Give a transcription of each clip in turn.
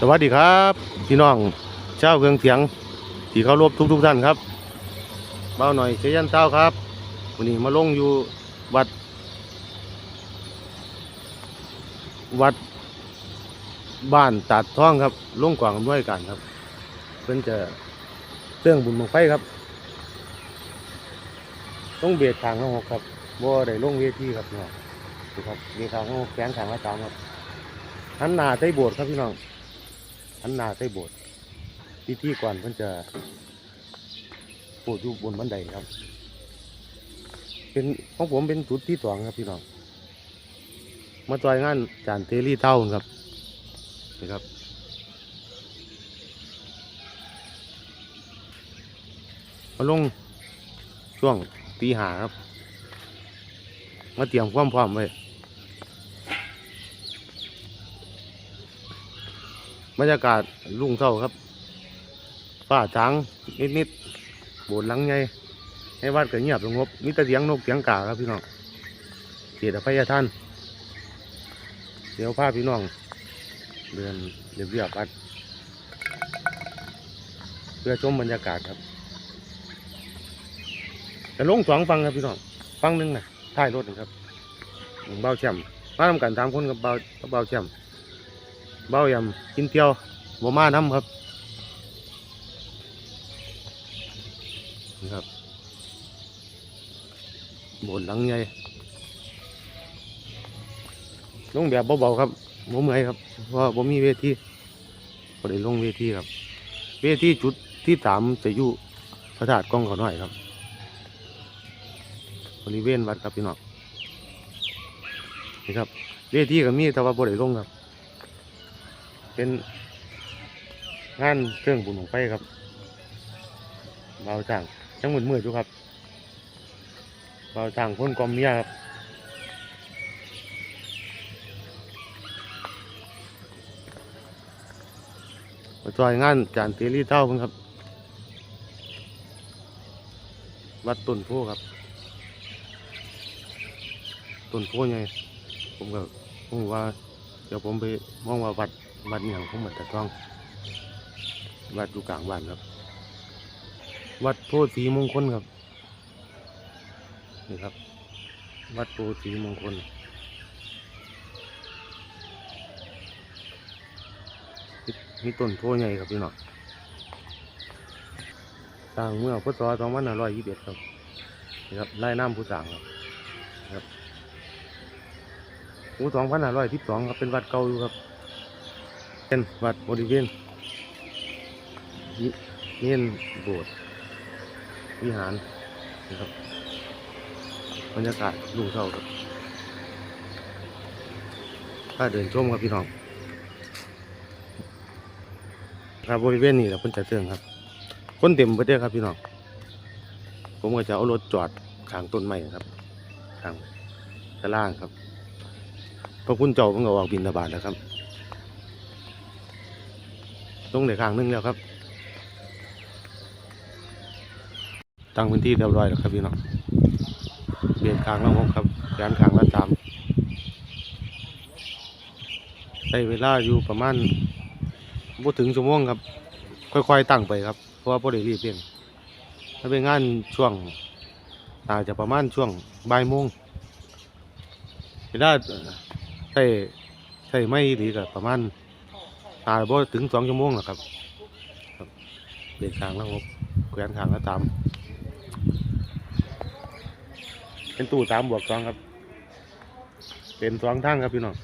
สวัสดีครับพี่น้องเจ้าเครื่องเสียงที่เคารพทุกทุกๆท่านครับเบาหน่อยเชยันเต้าครับวันนี้มาลงอยู่วัด วัดบ้านตัดท่องครับลงกว่างด้วยกันครับ เพื่อนจะเรื่องบุญบังไฟครับต้องเบียดทางข้างหกครับบ่ได้ลงเวทีครับเนาะดูครับมียดทางข้างหกแขนทางละตามครับหันหน้าใส่โบสถ์ครับพี่น้อง หันหน้าใส่โบสถ์พิธีก่อนเพิ่นจะพูดอยู่บนบันไดครับ เป็นของผมเป็นจุดที่สองครับพี่น้อง มาจอยงานจานเทลี่เท่าครับนี่ครับมาลงช่วงตีหาครับ มาเตรียมความพร้อมไว้ บรรยากาศรุ่งเท่าครับฝ้าช้างนิดๆโบสถ์หลังใหญ่ให้วัดก็เงียบสงบมีแต่เสียงนกเสียงกาครับพี่น้องเกียรติอภัยท่านเดี๋ยวพาพี่น้องเดินเรียบเรียบวัดเพื่อชมบรรยากาศครับแต่ลงสองฟังครับพี่น้องฟังหนึ่งนะท้ายรถนะครับเบาแช่มมาทำกันสามคนกับเบากับเบาแช่ม เบ้ายำกินเที่ยวบ่มาน้ำครับนี่ครับบนหลังใหญ่ลงแบบเบาๆครับบ่เมื่อยครับเพราะว่าบ่มีเวทีบ่ได้ลงเวทีครับ เวทีจุดที่สามจะอยู่พระธาตุกล้องเขาหน่อยครับบริเวณวัดครับพี่น้องนี่ครับเวทีก็มีแต่ว่าบ่ได้ลงครับ เป็นงานเครื่องบุญของไฟครับเบาจ่างจังหมืดมืดอยู่ครับเบาจ่างพ่นกอมเมียครับมาจอยงานจานเตลี่เต้าเพิ่งครับ วัดต้นโพครับต้นโพไงผมก็ผมว่า เดี๋ยวผมไปมองว่าวัด วัดเนี่ยของมันตะท้องวัดอยู่กลางบ้านครับ วัดโพธิ์ศรีมงคลครับนี่ครับ วัดโพธิ์ศรีมงคลมีต้นโพใหญ่ครับพี่น้องสร้างเมื่อพุทธศ2521ครับนี่ครับไล่น้ำผู้สร้างครับครับหู2512ครับเป็นวัดเก่าอยู่ครับ เป็นวัดบริเวณเนียนโบสถ์วิหารนะครับบรรยากาศลุ่งเศร้าครับถ้าเดินชมครับพี่น้อง ครับบริเวณนี้เราเพิ่นจะเตือนครับ คนเต็มไปด้วยครับพี่น้อง ผมก็จะเอารถจอดขางต้นไม้ครับขางตะล่างครับพระคุณเจ้าเพิ่งเอาอกบินทบาทแล้วครับ ลงในข้างนึงแล้วครับ ตั้งพื้นที่เรียบร้อยแล้วครับพี่น้องเบียดข้างละหกครับยานข้างละสามใช้เวลาอยู่ประมาณบ่ถึงชั่วโมงครับ ค่อยๆตั้งไปครับ เพราะว่าบ่ได้รีบเร่งถ้าเป็นงานช่วงอาจจะประมาณช่วงบ่ายโมงเวลาใช้ใช้ไม่ดีกับประมาณ ตาบ่ถึงสองชั่วโมงหรอกครับ ครับเด็กขางแล้วครับแขวนขางแล้วตาม เป็นตู้สามบวกสองครับ เป็นสองทางครับพี่น้อง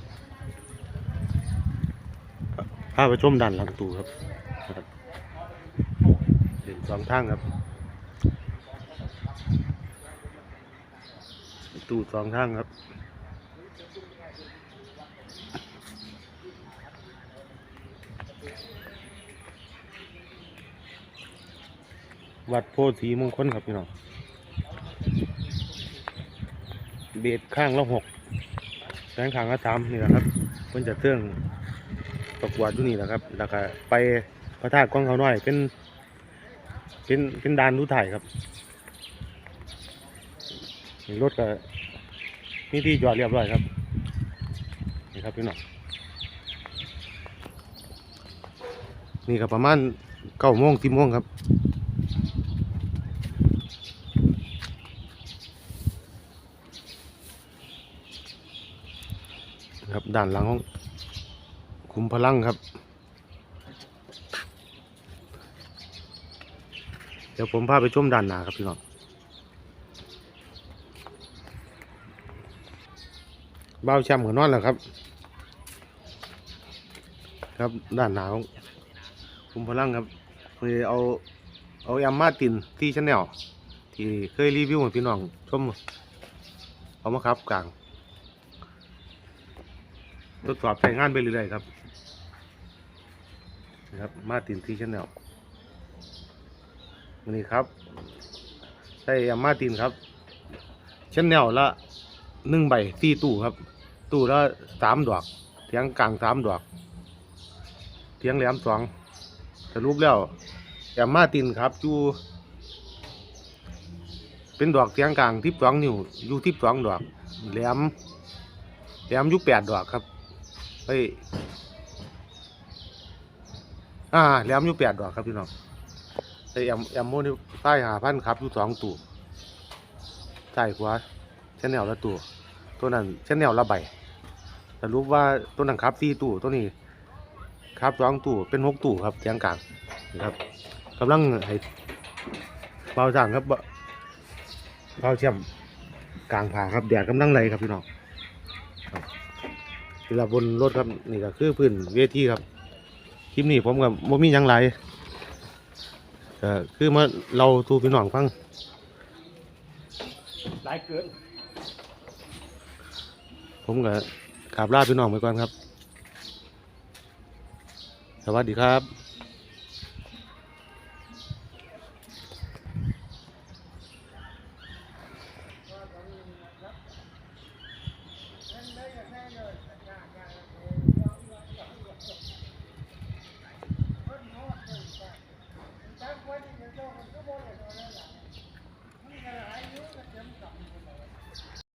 พาไปชมด้านหลังตู้ครับเป็นสองทางครับ ตู้สองทางครับ วัดโพธิ์สีมงคลครับพี่น้องเบียดข้างละหกแสงขางละสามนี่แหละครับเพิ่นจะเตื้องประกวดอยู่นี่แหละครับ แล้วก็ไปพระธาตุกองเขาน้อยเป็นเป็นเป็นดานทุถ่ายครับรถก็มีที่จอดเรียบร้อยครับนี่ครับพี่น้องนี่ก็ประมาณเก้าโมงสิบโมงครับ ครับด้านหลังของคุมพลังครับ เดี๋ยวผมพาไปชมด้านหน้าครับพี่น้องเบ้าแชมป์กับนอนแล้วครับ ครับด้านหน้าของคุมพลังครับคือเอาเอาแอมมาตินที่ชาแนลที่เคยรีวิวให้พี่น้องชมเอามาครับกลาง ทดสอบใช้งานไปเรื่อยๆครับนะครับ มาตินทีชแนลนี่ครับใช้ยามาตินครับชแนลละหนึ่งใบสี่ตู้ครับ ตู้ละสามดอกเทียงกลางสามดอกเทียงแหลมสองสรุปแล้วยามาตินครับอยู่เป็นดอกเทียงกลางทิพสองนิ้วอยู่ทิพสองดอกแหลมแหลมอยู่แปดดอกครับ เฮ้ยอ่าแหลมอยู่แปดดอกครับพี่น้องไอแอมแอมโมนี่ใต้หาพันครับอยู่สองตัวใช่ขวาเช่นแนวละตัว ตัวนั้นเช่นแนวละใบสรุปว่าตัวนั้นครับสี่ตัวตัวนี้ครับสองตัวเป็นหกตัวครับเสียงกลางนะครับกำลังให้เบาสั่งครับเบาเชื่อมกลางผาครับแดดกำลังไหลครับพี่น้อง เวลาบนรถครับนี่ก็คือพื้นเวทีครับคลิปนี้ผมกับโมมีหยังไรก็คือมาเราทูพี่น้องฟังหลายเกิน ผมก็กราบลาพี่น้องไปก่อนครับ สวัสดีครับ